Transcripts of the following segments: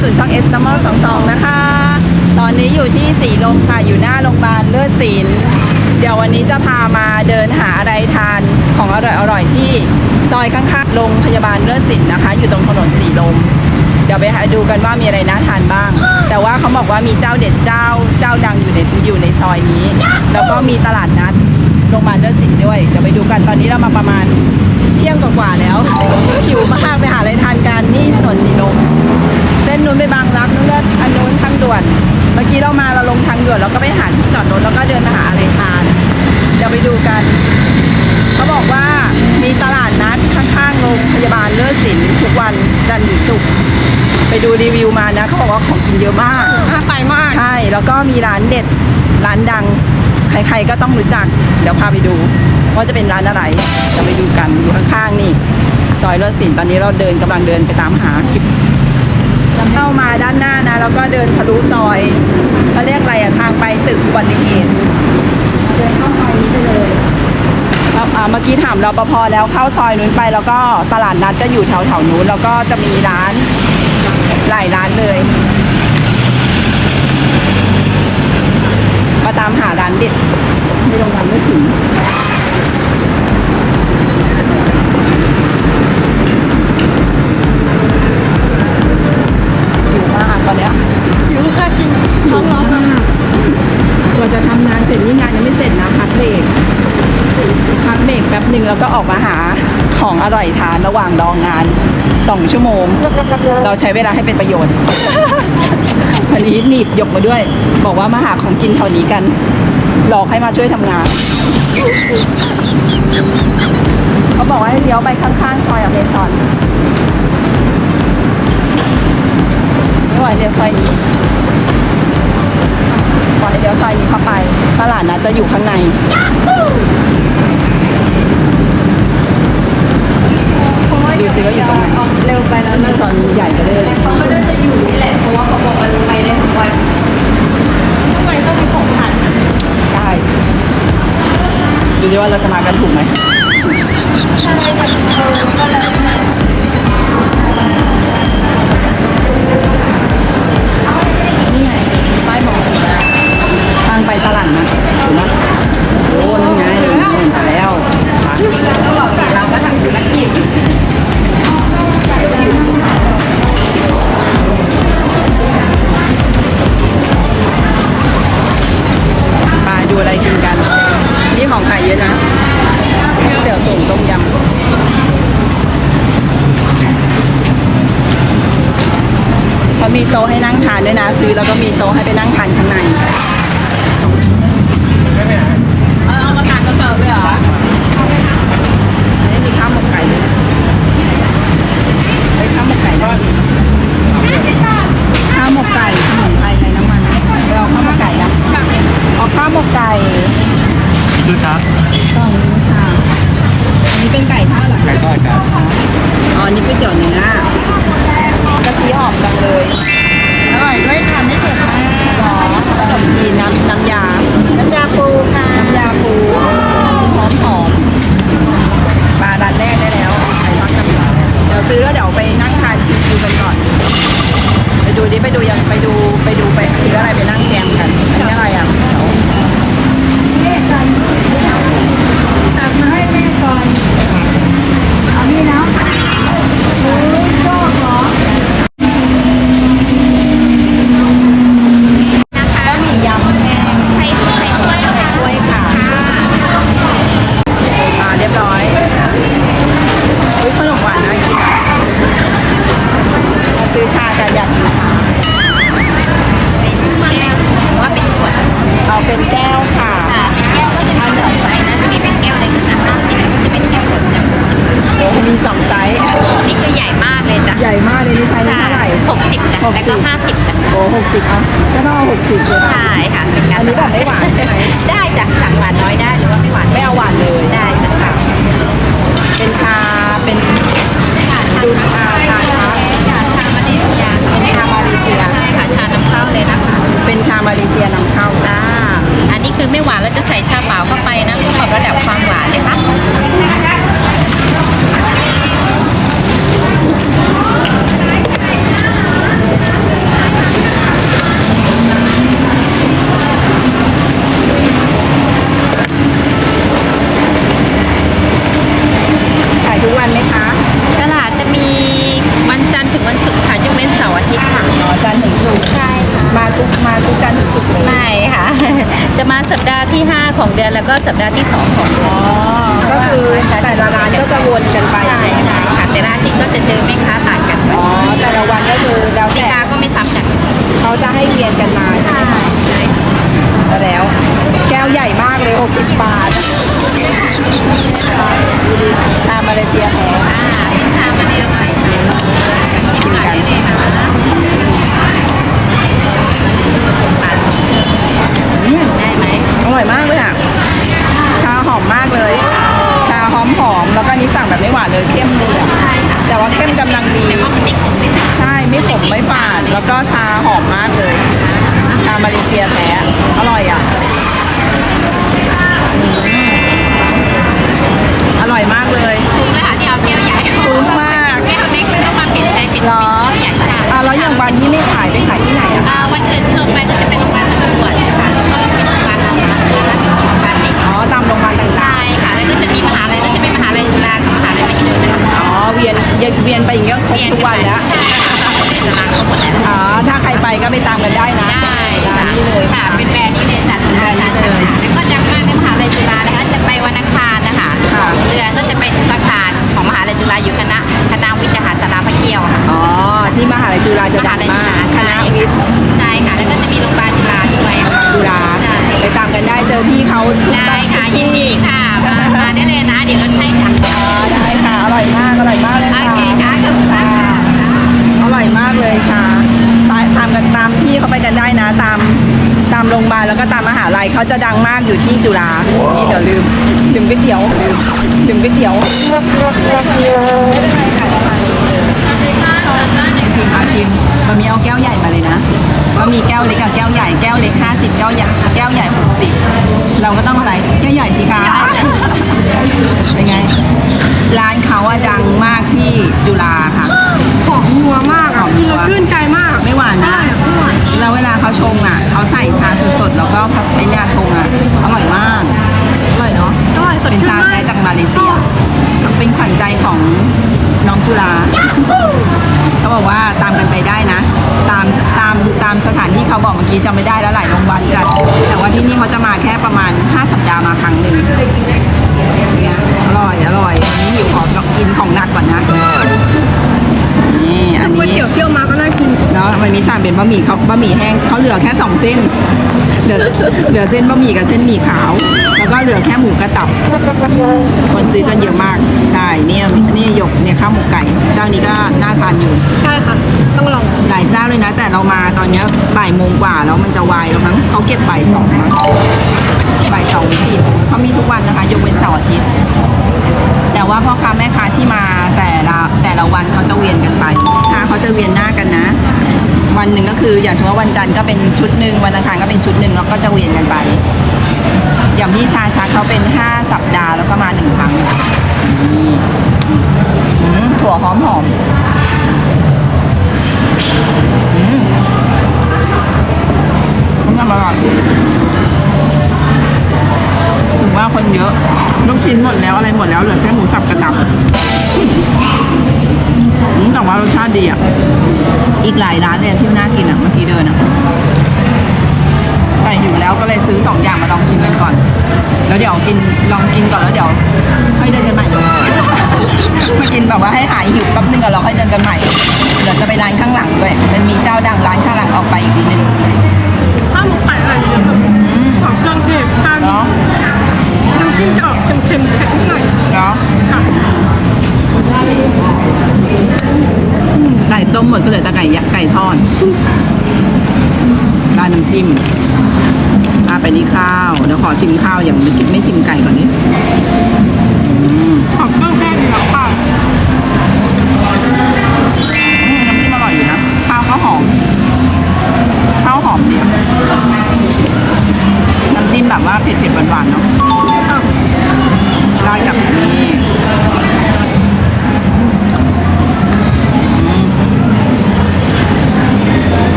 สู่ช่อง S n o m b e r 22 นะคะ ตอนนี้อยู่ที่สีลมค่ะ อยู่หน้าโรงพยาบาลเลือดศิลป์เดี๋ยววันนี้จะพามาเดินหาอะไรทานของอร่อยๆที่ซอยข้างๆโรงพยาบาลเลือดศิลป์นะคะ อยู่ตรงถนนสีลม เดี๋ยวไปหาดูกันว่ามีอะไรน่าทานบ้าง แต่ว่าเขาบอกว่ามีเจ้าเด็ดเจ้าเจ้าดังอยู่ในอยู่ในซอยนี้ แล้วก็มีตลาดนัดโรงพยาบาลเลือดศิลป์ด้วย เดี๋ยวไปดูกัน ตอนนี้เรามาประมาณเที่ยงกว่าๆแล้วหิวมากไปหาอะไรทานกันนี่ถนนสีลม ส้นนู้นไปบางรักนู้นเลือดอันนู้นทางด่วน เมื่อกี้เรามาเราลงทางด่วนแล้วก็ไปหาที่จอดรถแล้วก็เดินมาหาอะไรทาน เดี๋ยวไปดูกัน เขาบอกว่ามีตลาดนัดข้างๆโรงพยาบาลเลิศศิลป์ทุกวันจันทร์ถึงศุกร์ไปดูรีวิวมานะเขาบอกว่าของกินเยอะมากน่าไปมาก ใช่ แล้วก็มีร้านเด็ดร้านดัง ใครๆก็ต้องรู้จัก เดี๋ยวพาไปดูว่าจะเป็นร้านอะไรเดี๋ยวไปดูกันอยู่ข้างๆนี่ซอยเลิศศิลป์ตอนนี้เราเดินกำลังเดินไปตามหาคลิป เข้ามาด้านหน้านะ แล้วก็เดินทะลุซอยเขาเรียกอะไรอะทางไปตึกอุบัติเหตุเดินเข้าซอยนี้ไปเลยครับอ่าเมื่อกี้ถามรปภแล้วเข้าซอยนู้นไป แล้วก็ตลาดนัดจะอยู่แถวแถวๆนู้นแล้วก็จะมีร้านหลายร้านเลยมาตามหาร้านเด็ดในโรงพยาบาลเลือดสิง็จนี่งานยังไม่เสร็จนะพักเบรกพักเบรกแป๊บหนึ่งแล้วก็ออกมาหาของอร่อยทานระหว่างรองงานสองชั่วโมง เราใช้เวลาให้เป็นประโยชน์ วันนี้หนีบยกมาด้วย บอกว่ามาหาของกินแถวนี้กัน หลอกให้มาช่วยทำงาน เขาบอกว่าให้เลี้ยวไปข้างๆซอยอเมซอนไม่ไหวเลี้ยวซอยนี้ เลี้ยวซอยนี้เข้าไป ตลาดนัดจะอยู่ข้างใน ดูสิว่าอยู่ตรงไหนเร็วไปแล้วอเมนะซอนใหญ่ไปเลยเขาก็น่าจะอยู่นี่แหละ เพราะว่าเขาบอกมันไปได้ทุกวันทำไมต้องมีของผ่านใช่ ดูดิว่าเราจะมากันถูกไหมใช่เนี่ยเออก็แล้ว ยากกินชาเป็นแก้วหรือว่าเป็นขวดเอาเป็นแก้วค่ะค่ะเป็นแก้วก็จะมีสองไซส์นะจะมีเป็นแก้วเล็กขนาด50แล้วก็จะเป็นแก้วใหญ่จากโอ้มีสองไซส์60นี่คือใหญ่มากเลยจ้ะใหญ่มากเลยนี่ไซส์นี้เท่าไหร่60จ้ะแล้วก็50จ้ะโอ้หกสิบอะก็ต้องเอาหกสิบเลยนะใช่ค่ะเป็นการอันนี้แบบไม่หวานใช่ไหมได้จ้ะสั่งหวานน้อยได้หรือว่าไม่หวานไม่เอาหวานเลยได้จ้ะค่ะเป็นชาเป็นค่ะดูชาชาามาเลเซีย ใช่ค่ะชาน้ำข้าวเลยนะคะ เป็นชามาเลเซียนำเข้าจ้า อันนี้คือไม่หวานแล้วจะใส่ชาเปล่าเข้าไปนะเพื่อปรับระดับความหวานนะคะ วันศุกร์ค่ะยกเว้นเสาร์อาทิตย์ค่ะ อ๋อจันทร์ถึงศุกร์ ใช่ค่ะ มาทุกมาทุกจันทร์ถึงศุกร์เลย ไม่ค่ะ จะมาสัปดาห์ที่ 5 ของ เดือนแล้วก็สัปดาห์ที่ 2 ของเดือนอ๋อก็คือแต่ละร้านก็จะวนกันไปใช่ใช่ค่ะแต่ละอาทิตย์ก็จะเจอแม่ค้าต่างกันไปอ๋อแต่ละวันก็คือแล้วสินแต่ค้าก็ไม่ซ้ำกันเขาจะให้เวียนกันมาใช่ไหมใช่ก็แล้ว แก้วใหญ่มากเลย 60 บาทชามาเลเซียแท้อ่าเป็นชามาเรียไปชิมกันได้เลยค่ะ อืม ได้ไหม อ ร่อยมากเลยอะ ชาหอมมากเลย ชาหอมหอมๆแล้วก็นี้สั่งแบบไม่หวานเลยเข้มเลยอะแต่ว่าเข้มกำลังดี ได้ค่ะทุกที่ยินดีค่ะมามาได้เลยนะเดี๋ยวลดให้จ้ะอ๋อได้ค่ะ อร่อยมาก อร่อยมากเลยโอค่ะเคค่ะขอบคุณมากค่ะอร่อยมากเลยชาตามตามกันตามพี่เขาไปกันได้นะตามตามโรงพยาบาลแล้วก็ตามมหาลัยเขาจะดังมากอยู่ที่จุฬานี่เดี๋ยวลืมลืมก๋วยเตี๋ยวลืมลืมก๋วยเตี๋ยว ชิมอาชิมบะหมี่เอาแก้วใหญ่มาเลยนะบะหมี่แก้วเล็กกับแก้วใหญ่แก้วเล็ก50แก้วใหญ่แก้วใหญ่60เราก็ต้องอะไรแก้วใหญ่สิคะเป็นไง ร้านเขาอะดังมากที่จุฬาค่ะหอมนัวมากหออะมกินนัวแล้วชื่นใจมากไม่หวานนะใช่ไม่หวานแล้วเวลาเขาชงอะเขาใส่ชาสดๆแล้วก็ไอ้เนี่ยชงอะอร่อยมากอร่อยเนาะอร่อยสดเป็นชื่ชานมาแท้กจากมาเลเซีย เป็นขวัญใจของน้องจุฬาเขาบอกว่า ตามกันไปได้นะ ตามตามตามสถานที่เขาบอกเมื่อกี้จำไม่ได้แล้วหลายโรงพยาบาลจัด แต่ว่าที่นี่เขาจะมาแค่ประมาณ 5 สัปดาห์มาครั้งหนึ่งอร่อยอร่อยอันนี้หิวขอกินของหนักก่อนนะ อันก๋วยนี้เตี๋ยวเปรี้ยวมาก็น่ากินเนาะมันมีสั่งเป็นบะหมี่เขาบะหมี่แห้งเขาเหลือแค่สองเส้นเหลือเหลือเส้นบะหมี่กับเส้นหมี่ขาว แล้วก็เหลือแค่หมูกระตับ คนซื้อกันเยอะมากใช่เนี่ยนี่หยกเนี่ยข้าวหมกไก่เจ้านี้ก็น่าทานอยู่ ใช่ค่ะ ต้องลอง หลายเจ้าเลยนะ แต่เรามาตอนเนี้ยบ่ายโมงกว่าแล้วมันจะวายแล้วมั้งเขาเก็บบ่ายสองมั้งบ่ายสองหรือสี่โมงเขามีทุกวันนะคะ ยกเว้นเสาร์อาทิตย์ แต่ว่าพ่อค้าแม่ค้าที่มาแต่ละแต่ละวันเขาจะเวียนกันไปถ้าเขาจะเวียนหน้ากันนะ วันหนึ่งก็คืออย่างเช่นว่าวันจันทร์ก็เป็นชุดหนึ่งวันอังคารก็เป็นชุดหนึ่งแล้วก็จะเวียนกันไป อย่างพี่ชาชักเขาเป็นห้าสัปดาห์แล้วก็มาหนึ่งครั้งนี่อืมถั่วหอมหอมอืมน้ำอร่อย ถึงว่าคนเยอะลูกชิ้นหมดแล้วอะไรหมดแล้วเหลือแค่หมูสับกระดับแต่ว่ารสชาติดีอะ อีกหลายร้านเลยที่น่ากินอะเมื่อกี้เดินอะ แต่หิวแล้วก็เลยซื้อสองอย่างมาลองชิมกันก่อน แล้วเดี๋ยวกินลองกินก่อนแล้วเดี๋ยวค่อยเดินกันใหม่มากินแบบว่าให้หายหิวแป๊บนึงก่อนเราค่อยเดินกันใหม่ เดี๋ยวจะไปร้านข้างหลังด้วย มันมีเจ้าดังร้านข้างหลังออกไปอีกทีนึงข้าวหมกไก่อะไรอย่างเงี้ยแบบอืมหอมเครื่องเทศข้าวเนาะน้ำจิ้มจะออกเค็มๆเผ็ดนิดหน่อยเนาะค่ะไก่ต้มหมดก็เหลือแต่ไก่ยะไก่ทอดราดน้ำจิ้ม อะไปที่ข้าวเดี๋ยวขอชิมข้าวอย่างไม่กินไม่ชิมไก่ก่อนนิอืมหอมเครื่องเทศอยู่แล้วค่ะอืมน้ำจิ้มอร่อยอยู่นะข้าวก็หอมข้าวหอมดีอะน้ำจิ้มแบบว่าเผ็ดๆหวานๆเนาะ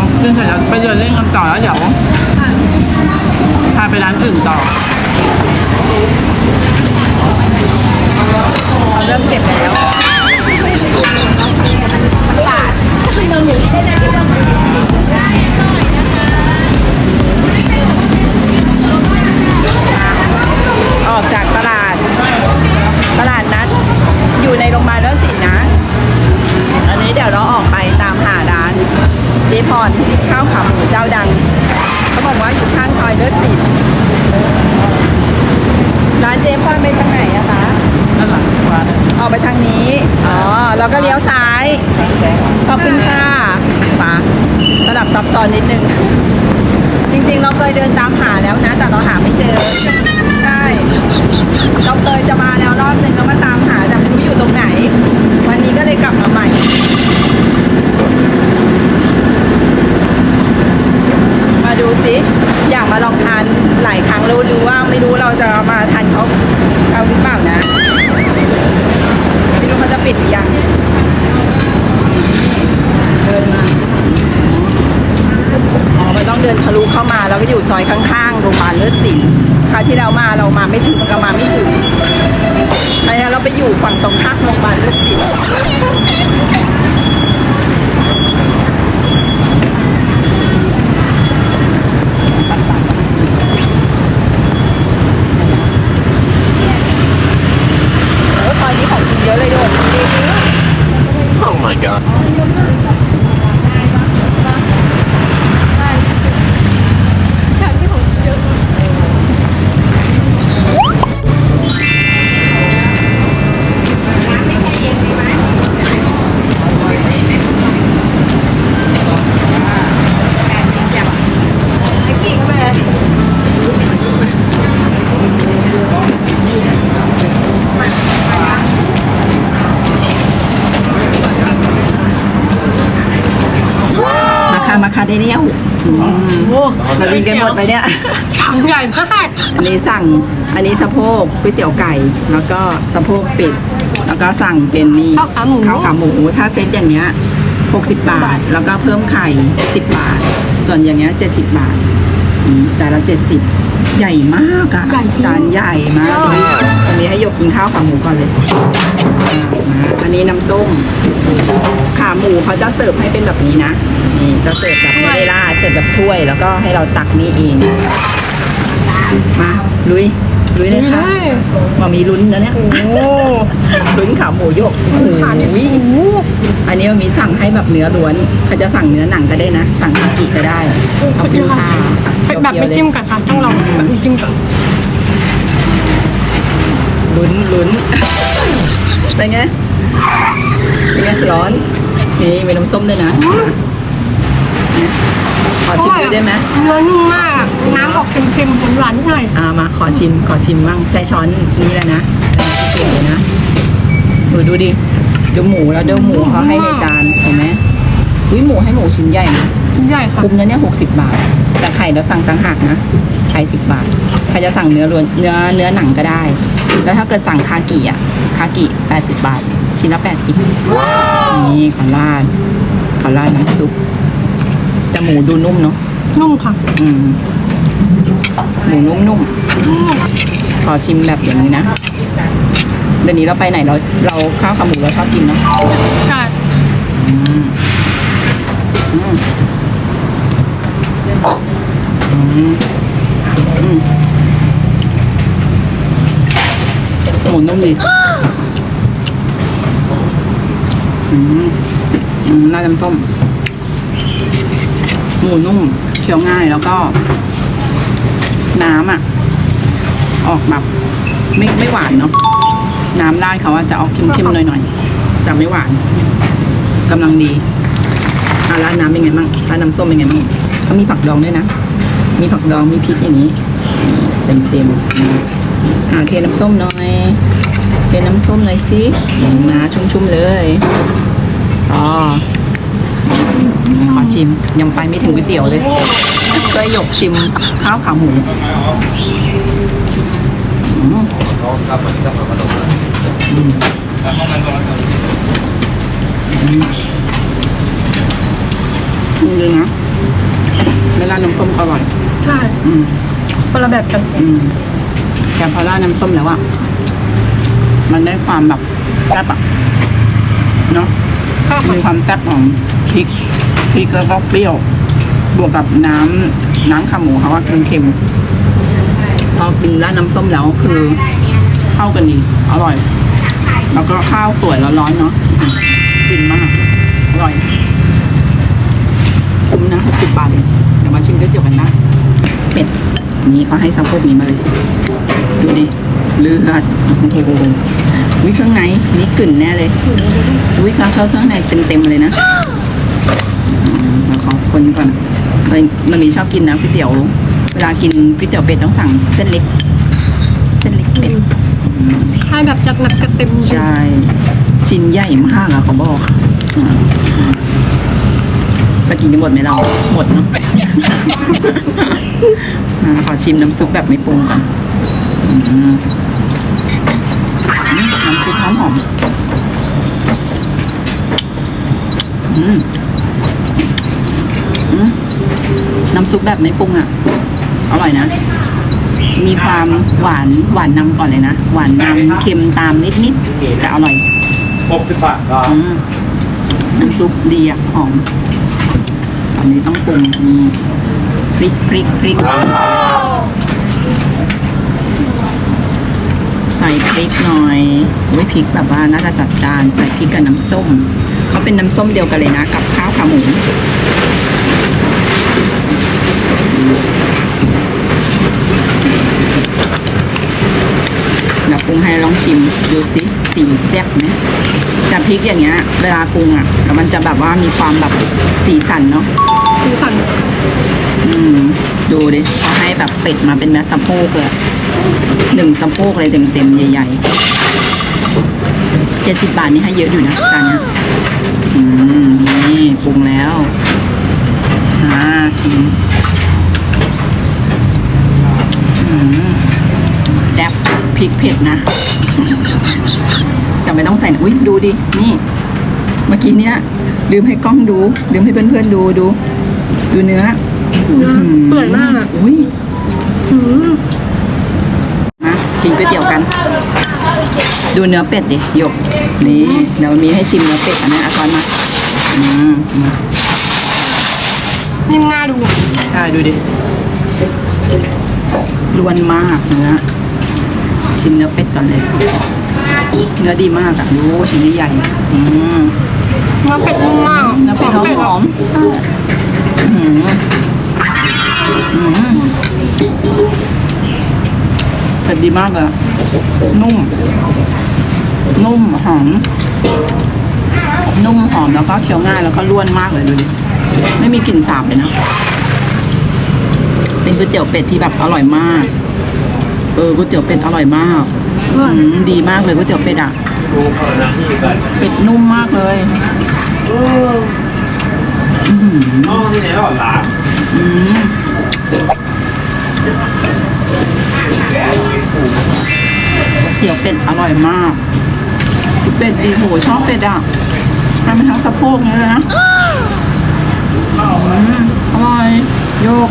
เนาะกินเสร็จแล้วไปเดินเล่นกันต่อแล้วเดี๋ยวพาไปร้านอื่นต่อเริ่มเก็บแล้วออกจากตลาด ตลาดนัดอยู่ในโรงพยาบาลเลิศศิลป์นะ อันนี้เดี๋ยวเราออกไปตามหาร้าน เจ๊พรข้าวขาหมูเจ้าดัง เขาบอกว่าอยู่ข้างซอยเลิศศิลป์ร้านเจ๊พรไปทางไหนอะคะด้านหลังฟ้าออกไปทางนี้ อ๋อ แล้วก็เลี้ยวซ้าย ขอบคุณค่ะป๋าสลับซับซ้อนนิดนึง จริงๆ เราเคยเดินตามหาแล้วนะ แต่เราหาไม่เจอ ใช่ เรากินกันหมดไปเนี่ยถังใหญ่มากอันนี้สั่งอันนี้สะโพกก๋วยเตี๋ยวไก่ แล้วก็สะโพกเป็ดแล้วก็สั่งเป็นนี่ข้าวขาหมูข้าวขาหมู ถ้าเซตอย่างเงี้ย60 บาท แล้วก็เพิ่มไข่ 10 บาท ส่วนอย่างเงี้ย70 บาทอืมจานละ70 ใหญ่มากอะใหญ่จริง จานใหญ่มากเลยอันนี้ให้ยกกินข้าวขาหมูก่อนเลยอ่ามาอันนี้น้ำส้ม ขาหมูเขาจะเสิร์ฟให้เป็นแบบนี้นะนี่จะเสิร์ฟแบบไม่ได้ราดเสิร์ฟแบบถ้วย แล้วก็ให้เราตักนี่เอง มาลุย ลุยเลยค่ะมามีลุ้นนะเนี่ยโอ้ลุ้นขาหมูโยกโอ้โหขาเนี่ยโอ้โหอันนี้มีสั่งให้แบบเนื้อล้วนเขาจะสั่งเนื้อหนังก็ได้นะ สั่งคากิก็ได้ขอบคุณค่ะแบบไม่จิ้มกับค่ะต้องลองแบบไม่จิ้มกับลุ้นลุ้นเป็นไงเป็นไงร้อนนี่มีน้ำส้มด้วยนะ ขอชิมดูได้ไหมเนื้อนุ่มมากอะน้ำออกเค็มๆหวานๆหน่อยอ่ามาขอชิมขอชิมบ้างใช้ช้อนนี้เลยนะเก่งเลยนะดูดูดิดูหมูแล้วดูหมูเขาให้ในจานเห็นไหมอุ้ยหมูให้หมูชิ้นใหญ่นะใหญ่ค่ะคุ้มนะเนี่ยหกสิบาท แต่ไข่เราสั่งต่างหากนะไข่สิบบาทใครจะสั่งเนื้อล้วนเนื้อเนื้อหนังก็ได้ แล้วถ้าเกิดสั่งคากิอะคากิแปดสิบบาท ชิ้นละแปดสิบนี่ขอราดขอราดน้ำซุป แต่หมูดูนุ่มเนาะนุ่มค่ะ อืมหมูนุ่มๆขอชิมแบบอย่างนี้นะเดี๋ยวนี้เราไปไหนเราเราข้าวขาหมูเราชอบกินเนาะใช่อืมอืมอืมอืมหมูนุ่มดีอืมอืมราดน้ำส้ม หมูนุ่มเคี้ยวง่ายแล้วก็ น้ำอะ ออกแบบไม่ไม่หวานเนาะน้ำราดเขาอะจะออกเค็มๆหน่อยๆแต่ไม่หวานกำลังดีอะร้านน้ำเป็นไงบ้างร้านน้ำส้มเป็นไงบ้างเขามีผักดองด้วยนะ มีผักดองมีพริกอย่างนี้เต็มเต็มๆอ่าเทน้ำส้มหน่อยเทน้ำส้มหน่อยสินะชุ่มๆเลยอ๋อ ขอชิม ยังไปไม่ถึงก๋วยเตี๋ยวเลยช่วยหยกชิมข้าวขาหมูอืมอืมอืมนึงนะไม่ราดน้ำส้มก็อร่อย ใช่อืมคนละแบบกันอืมแต่พอราดน้ำส้มแล้วอะมันได้ความแบบแซ่บอะเนาะข้าวมีความแซ่บของพริก พริกแล้วก็เปรี้ยว บวกกับน้ำน้ำขาหมูเขาว่าเค็มๆพอกินราดน้ำส้มแล้วคือเข้ากันดีอร่อย แล้วก็ข้าวสวยแล้วร้อนเนาะฟินมากอร่อยคุ้มนะหกสิบบาทเองเดี๋ยวมาชิมก๋วยเตี๋ยวกันนะเป็ดนี่เขาให้สะโพกนี้มาเลย ดูดิเลือดโอ้โหวิเครื่องในนี่กลิ่นแน่เลยสวิตเครื่องเครื่องในเต็มๆเลยนะ อืมเราขอคนก่อนมันมันมีชอบกินนะก๋วยเตี๋ยว เวลากินก๋วยเตี๋ยวเป็ดต้องสั่งเส้นเล็ก เส้นเล็กเป็ดอืมให้แบบจัดหนักจัดเต็มจริงใช่ชิ้นใหญ่มากอะเขาบอกอ่าจะกินกันหมดไหมเราหมดเนาะอ่าขอชิมน้ำซุปแบบไม่ปรุงก่อนอืมอืมน้ำซุปหอมหอมอืมอืม น้ำซุปแบบไม่ปรุงอะอร่อยนะ มีความหวานหวานนำก่อนเลยนะ หวานนำเค็มตามนิดๆแต่อร่อยหกสิบบาทก็อืมน้ำซุปดีอะหอมตอนนี้ต้องปรุงอืมพริกพริกพริกใส่พริกหน่อยอุ้ยพริกแบบว่าน่าจะจัดจาน ใส่พริกกับน้ำส้ม เขาเป็นน้ำส้มเดียวกันเลยนะ กับข้าวขาหมู เดี๋ยวปรุงให้ลองชิมดูสิสีแซ่บไหมแต่พริกอย่างเงี้ย เวลาปรุงอะแล้วมันจะแบบว่ามีความแบบสีสันเนาะสีสันอืมดูดิเขาให้แบบเป็ดมาเป็นแม่สะโพกเลยหนึ่งสะโพกเลยเต็มๆใหญ่ๆเจ็ดสิบบาทนี่ให้เยอะอยู่นะจานเนี้ยอืมนี่ปรุงแล้วอ่าชิมอืม แซ่บพริกเผ็ดนะ แต่ไม่ต้องใส่นะอุ้ยดูดิ นี่ เมื่อกี้เนี้ยลืมให้กล้องดู ลืมให้เพื่อนๆดูดู ดูเนื้อเนื้อเปื่อยมากอะอุ้ยอืมมากินก๋วยเตี๋ยวกัน ดูเนื้อเป็ดดิหยก นี่เดี๋ยวมีให้ชิมเนื้อเป็ดอันนี้อาซอนมาอืมมานิ่มน่าดู ได้ดูดิ ล้วนมากเนื้อชิมเนื้อเป็ดก่อนเลย เนื้อดีมากอะดูชิ้นใหญ่ๆอืมเนื้อเป็ดนุ่มมากเนื้อเป็ดหอมเป็ดหอมอื้อหืออื้อหือเป็ดดีมากเลยอะนุ่ม นุ่มหอมนุ่มหอมแล้วก็เคี้ยวง่ายแล้วก็ร่วนมากเลยดูดิไม่มีกลิ่นสาบเลยนะเป็น ก๋วยเตี๋ยวเป็ดที่แบบอร่อยมาก เออก๋วยเตี๋ยวเป็ดอร่อยมากอืมดีมากเลยก๋วยเตี๋ยวเป็ดอะดูเขาหน้าที่กันเป็ดนุ่มมากเลยเอออื้อหือน้องที่ไหนหรอหลานอืมเตี๋ยวเป็ดอร่อยมาก เป็ดดีโหชอบเป็ดอะทำเป็นทั้งสะโพกนี้เลยนะอืมอร่อย โยก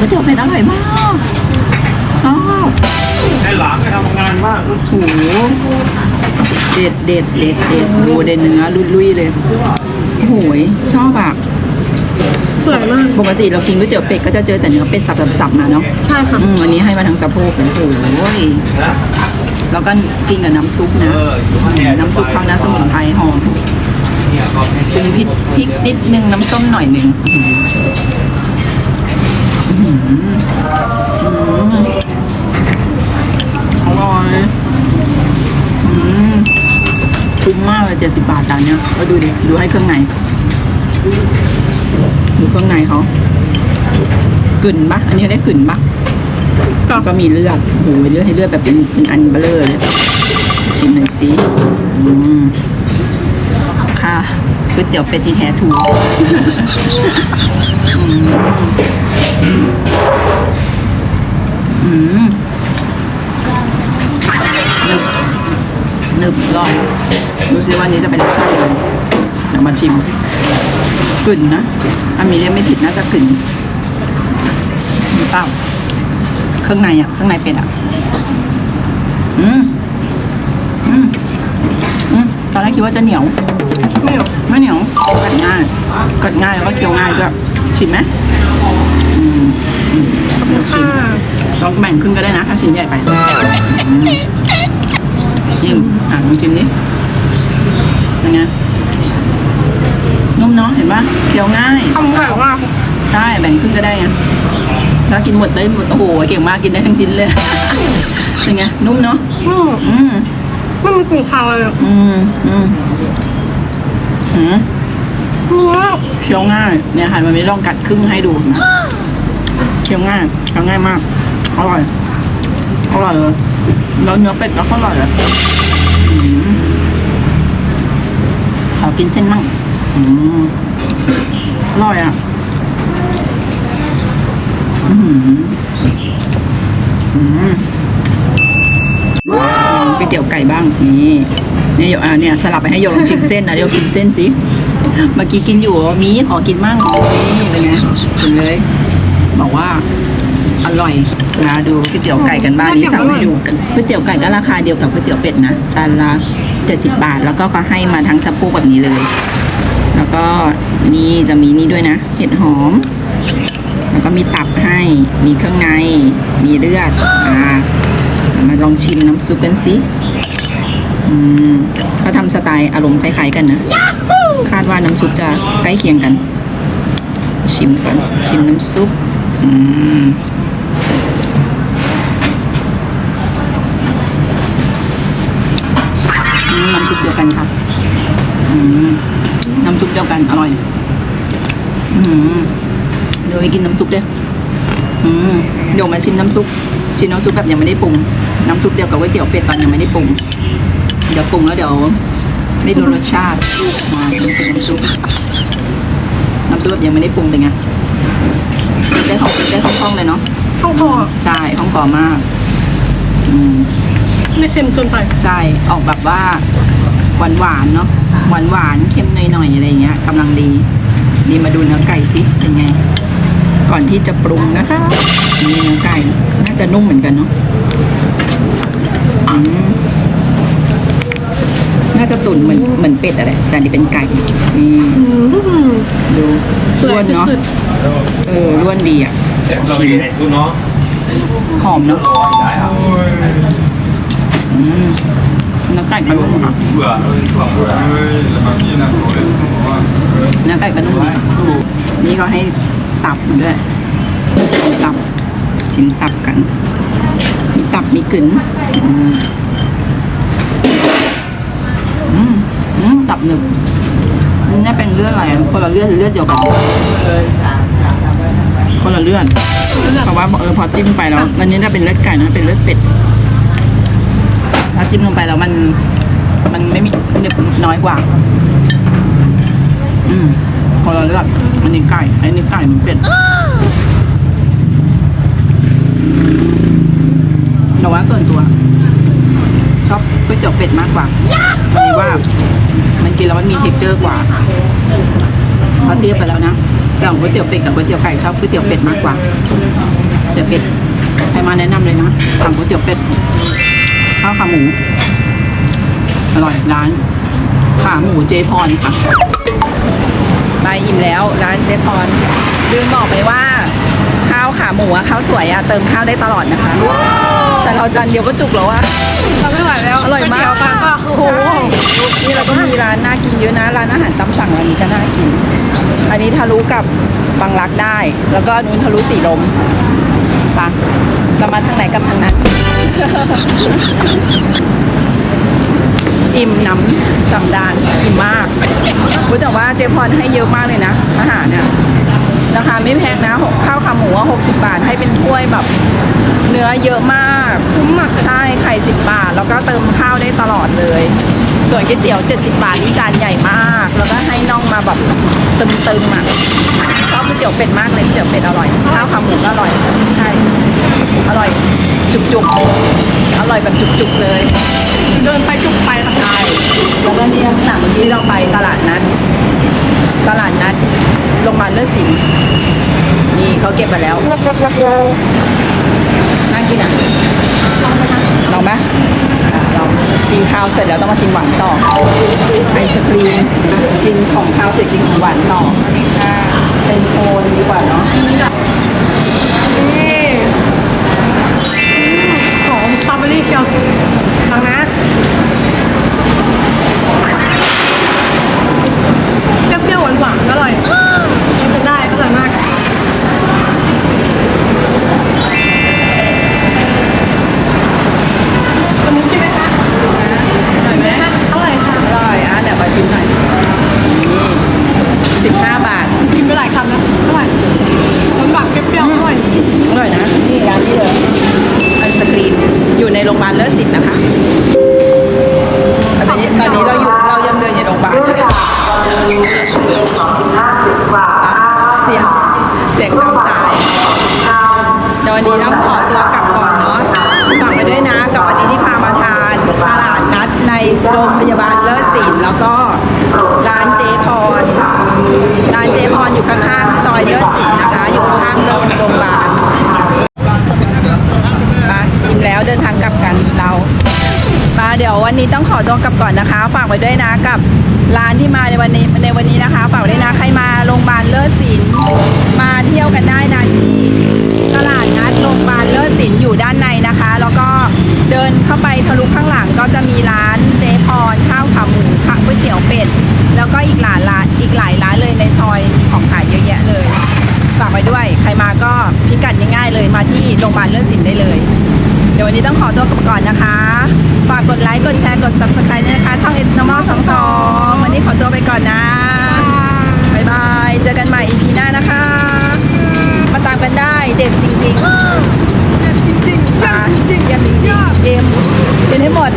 ก๋วยเตี๋ยวเป็ดอร่อยมาก ชอบให้หลานไปทำงานบ้างโอ้โหเด็ดเด็ดเด็ดเด็ดดูเด็ดเนื้อลุยลุยๆเลยโอ้โหยชอบอะสวยมากปกติเรากินก๋วยเตี๋ยวเป็ดก็จะเจอแต่เนื้อเป็ดสับๆๆมาเนาะใช่ค่ะอืมอันนี้ให้มาทั้งสะโพกเลยโอ้โหยนะแล้วก็กินกับน้ำซุปนะเอออยู่ข้างในน้ำซุปเขานะสมุนไพรหอมเนี่ยก็ให้ปรุงพริกพริกนิดนึงน้ำส้มหน่อยหนึ่ง อื้อหืออื้อหืออร่อยอืมคุ้มมากเลยเจ็ดสิบบาทจานเนี้ยก็ดูดิ ดูให้เครื่องในดูเครื่องในเขากึ่นปะอันนี้ได้กึ่นปะก็มีเลือดโอ้โหเลือดให้เลือดแบบเป็นเป็นอันเบลอเลย ชิมหน่อยสิอืมค่ะ ก๋วยเตี๋ยวเป็ดที่แท้ถูกอืมอืมหนึบหนึบลองดูซิว่าอันนี้จะเป็นรสชาติยังไงเดี๋ยวมาชิมกึ่นนะถ้ามีเรียกไม่ผิดน่าจะกึ่นมีเปล่าเครื่องในอะเครื่องในเป็ดอะอืมอืมอืมตอนแรกคิดว่าจะเหนียว ไม่เหรอไม่เหนียวกัดง่ายกัดง่ายแล้วก็เคี้ยวง่ายด้วยชิมไหมอืมอืมเดี๋ยวชิมค่ะลองแบ่งครึ่งก็ได้นะถ้าชิ้นใหญ่ไปอืมยิ่งอะลองชิมดิเป็นไงนุ่มเนาะเห็นปะเคี้ยวง่ายทำแบบว่าใช่แบ่งครึ่งก็ได้ไงถ้ากินหมดได้หมดโอ้โหเก่งมากกินได้ทั้งชิ้นเลยเป็นไงนุ่มเนาะอืมอืมไม่มีกลิ่นคาวเลยอะอืมอืม อืมเนื้อเคี้ยวง่าย เนี่ยหันมาไม่ลองกัดครึ่งให้ดูนะเคี้ยวง่ายเคี้ยวง่ายมาก อร่อย อร่อยเลยแล้วเนื้อเป็ดก็อร่อยเลยอืมขอกินเส้นมั่งอืมอร่อยอะอืมอืมก๋วย เตี๋ยวไก่บ้างนี่เนี่ยโยอ่าเนี่ยสลับไปให้โยลองชิมเส้นนะโยชิมเส้นสิเมื่อกี้กินอยู่ว่ามีขอกินมั่งนี่เป็นไงกินเลย บอกว่าอร่อยนะดูก๋วยเตี๋ยวไก่กันบ้างนี่สั่งให้ดูกันก๋วยเตี๋ยวไก่ก็ราคาเดียวกับก๋วยเตี๋ยวเป็ดนะจานละเจ็ดสิบบาท แล้วก็เขาให้มาทั้งสะโพกแบบนี้เลย แล้วก็นี่จะมีนี่ด้วยนะเห็ดหอม แล้วก็มีตับให้ มีเครื่องใน มีเลือดอ่า มาลองชิมน้ำซุปกันสิอืมเขาทำสไตล์อารมณ์คล้ายๆกันนะ คาดว่าน้ำซุปจะใกล้เคียงกัน ชิมก่อน ชิมน้ำซุป อืมอืมน้ำซุปเดียวกันค่ะอืมน้ำซุปเดียวกัน อร่อย อืมเดี๋ยวไปกินน้ำซุปเด้อ อืมเดี๋ยวมาชิมน้ำซุป ชิมน้ำซุปแบบยังไม่ได้ปรุง น้ำซุปเดียวกับก๋วยเตี๋ยวเป็ดตอนยังไม่ได้ปรุง เดี๋ยวปรุงแล้วเดี๋ยวไม่รู้รสชาติ มาชิมน้ำซุป น้ำซุปแบบยังไม่ได้ปรุงเป็นไงได้ของได้คล่องๆเลยเนาะข้าวคอใช่คล่องคอมาก อืม ไม่เค็มเกินไป ใช่ ออกแบบว่าหวานหวานๆเนาะ หวานหวานๆเค็มหน่อยๆอะไรเงี้ยกำลังดี นี่มาดูเนื้อไก่สิเป็นไง ก่อนที่จะปรุงนะคะนี่เนื้อไก่น่าจะนุ่มเหมือนกันเนาะอืมน่าจะตุ๋นเหมือนเหมือนเป็ดอะไรแต่อันนี่เป็นไก่นี่อืมดูร่วนเนาะสุดเออร่วนดีอะเราเห็นไอ้ทุนเนาะหอมเนาะได้ครับอืมเนื้อไก่ก็นุ่มค่ะเบื่อเบื่อเนื้อไก่ก็นุ่มดีนี่ก็ให้ ตับมาด้วยชิมตับชิมตับกัน มีตับมีกึ๋นอืมอืมตับหนึบนี่น่าเป็นเลือดอะไรคนละเลือดหรือเลือดเดียวกันคนละเลือดเพราะว่าเออพอจิ้มไปแล้วอันนี้น่าเป็นเลือดไก่นะเป็นเลือดเป็ดพอจิ้มลงไปแล้วมัน มันไม่มีหนึบน้อยกว่า อืม คนละเลือดอันนี้ไก่อันนี้ไก่มันเป็ดแต่ว่าส่วนตัว ชอบก๋วยเตี๋ยวเป็ดมากกว่าอันนี้ว่า มันกินแล้วมันมีเท็กเจอร์กว่าพอเทียบไปแล้วนะระหว่างก๋วยเตี๋ยวเป็ดกับก๋วยเตี๋ยวไก่ชอบก๋วยเตี๋ยวเป็ดมากกว่าเตี๋ยวเป็ดใครมาแนะนำเลยนะสั่งก๋วยเตี๋ยวเป็ดข้าวขาหมู อร่อยร้าน ขาหมูเจพรค่ะ อิ่มแล้วร้านเจพรลืมบอกไปว่าข้าวขาหมูอะข้าวสวยอะเติมข้าวได้ตลอดนะคะ แต่เราจานเดียวก็จุกแล้วอะเราไม่ไหวแล้วอร่อยมากก๋วเตี๋วปลาก็โอ้โหใช่นี่เราก็มีร้านน่ากินเยอะนะร้านอาหารตามสั่งร้านนี้ก็น่ากิน อันนี้ทะลุกับบางรักได้ แล้วก็นู้นทะลุสีลมปะเรามาทางไหนกับทางนั้น อิ่มหน้ำจำดานอิ่มมากรู้แต่ว่าเจพรให้เยอะมากเลยนะอาหารเนี่ยราคาไม่แพงนะข้าวขาหมูหกสิบาทให้เป็นถ้วยแบบเนื้อเยอะมากคุ้มมากใช่ไข่สิบบาท แล้วก็เติมข้าวได้ตลอดเลย ส่วนก๋วยเตี๋ยวเจ็ดสิบาทนี่จานใหญ่มาก แล้วก็ให้น่องมาแบบตึมๆอะชอบก๋วยเตี๋ยวเป็ดมากเลยก๋วยเตี๋ยวเป็ดอร่อย ข้าวขาหมูก็อร่อยใช่อร่อยจุกๆ อร่อยแบบจุกๆเลย เดินไปจุกไปค่ะใช่แล้วก็เนี่ยขณะเมื่อกี้เราไปตลาดนัดตลาดนัดโรงพยาบาลเลิศสินนี่เขาเก็บมาแล้วน่ากินอะ ลองไหมลองกินข้าวเสร็จแล้วต้องมากินหวานต่อไอศครีมกินของข้าวเสร็จกินของหวานต่ออ่าเป็นโคนดีกว่าเนาะนี่หอมสตรอเบอรี่เชียวลองนะเปรี้ยวๆหวานๆอร่อย บกันเรามาเดี๋ยววันนี้ต้องขอตัวกลับก่อนนะคะ ฝากไว้ด้วยนะกับร้านที่มาในวันนี้ในวันนี้นะคะฝากไว้ด้วยนะใครมาโรงพยาบาลเลิศสินมาเที่ยวกันได้นะที่ตลาดนัดโรงพยาบาลเลิศสินอยู่ด้านในนะคะ แล้วก็เดินเข้าไปทะลุข้างหลังก็จะมีร้านเจพรข้าวขาหมูข้าวก๋วยเตี๋ยวเป็ดแล้วก็อีกหลายร้านอีกหลายร้านเลยในซอยมีของขายเยอะแยะเลยฝากไว้ด้วย ใครมาก็พิกัดง่ายๆเลยมาที่โรงพยาบาลเลือดสินได้เลย ดี๋ยววันนี้ต้องขอตัวกลับก่อนนะคะ ฝากกดไลค์ กดแชร์ กด subscribe ด้วยนะคะ ช่อง S Normal 22 วันนี้ขอตัวไปก่อนนะ บ๊ายบาย เจอกันใหม่ EP หน้านะคะ มาตามกันได้ เด็ดจริงๆเด็ดจริงๆค่ะจริงๆอย่างจริงเอ็มเป็นให้หมด